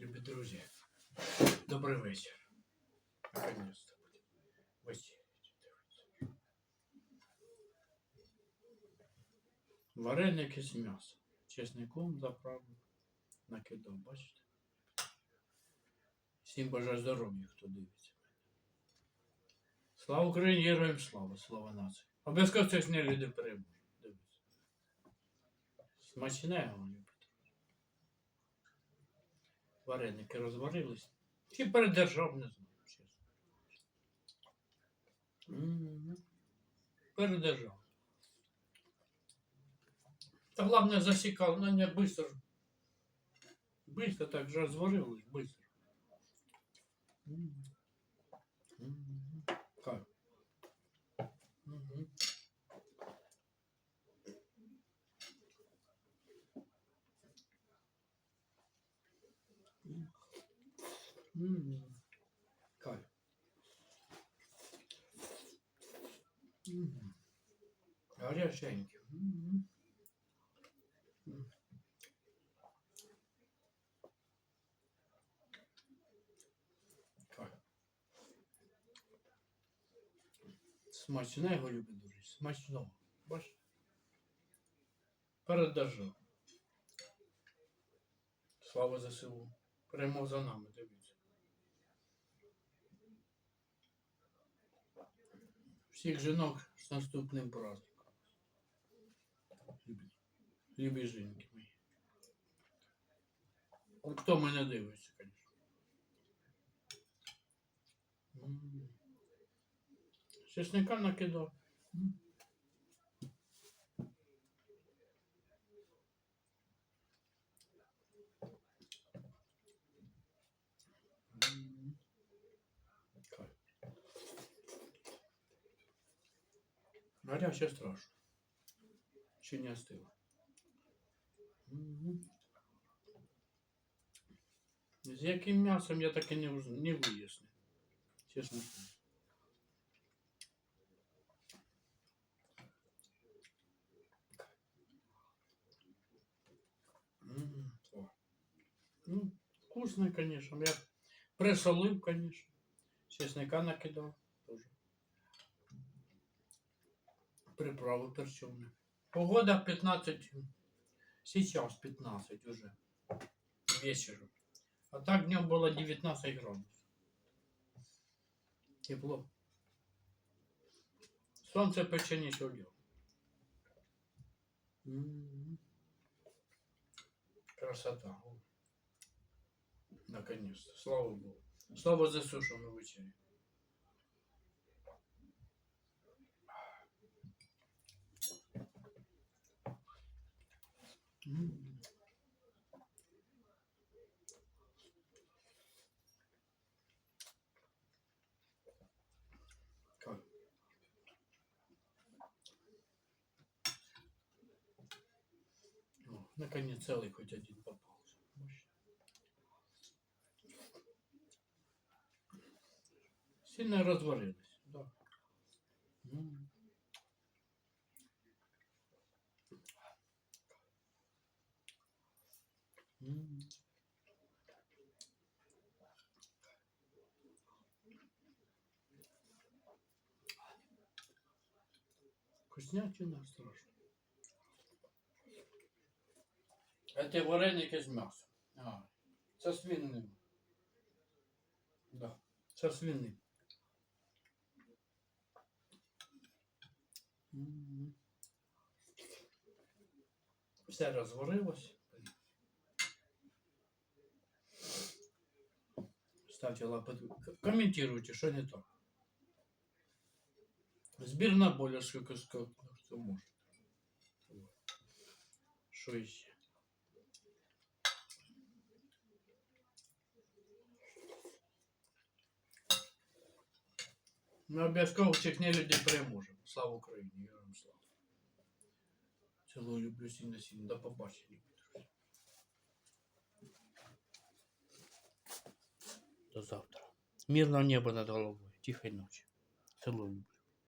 Любі друзі, добрий вечір. Наконец-то. Вареники з м'ясом. Чесником заправив. Накидав, бачите? Всім бажаю здоров'я, хто дивиться. Слава Україні, героям слава, слава нації. Обов'язково це не люди переможуть. Дивіться. Смачне, вони Вареники розварились. Чи передержав, не знаю, чесно. М, Передержав. Та головне засікав, ну не быстро. Быстро так же розварилось, быстро. М. М. Кайф. М. Горяченький. М. М. Кайф. Смачне його любить дуже. Смачно. Бачиш? Передержав. Слава ЗСУ. Прямо за нами, дивіться. Всіх жінок з наступним праздником. Любі, жінки мої. Хто мене дивиться, звісно. Чесника накидав. Гаряче страшно. Ще не остило. З яким м'ясом я так і не, не вияснив. Чесно. кажучи. М, о. Ну, вкусно, конечно. Я присолив, конечно. Чесника накидав тоже. Приправи перченые. Погода 15. Сейчас 15 уже. Вечером. А так днем было 19 градусов. Тепло. Солнце пече не. Красота. Наконец-то. Слава Богу. Слава ЗСУ, що наконец целый хоть один. Мощно. Сильно разварились, Вкуснятина страшно. Это вареники з м'ясом. А, це свинним. Да, це свинним. Все розварилось. Ставьте лапы. Комментируйте, что не так. Збір на боля, сколько, сколько кто может. Что еще? Ми обов'язково всіх не людей переможемо. Слава Україні, героям слава. Цілую люблю сильно сильно. До побачення. друзі. До завтра. Мирного неба над головой. Тихой ночи. Целую.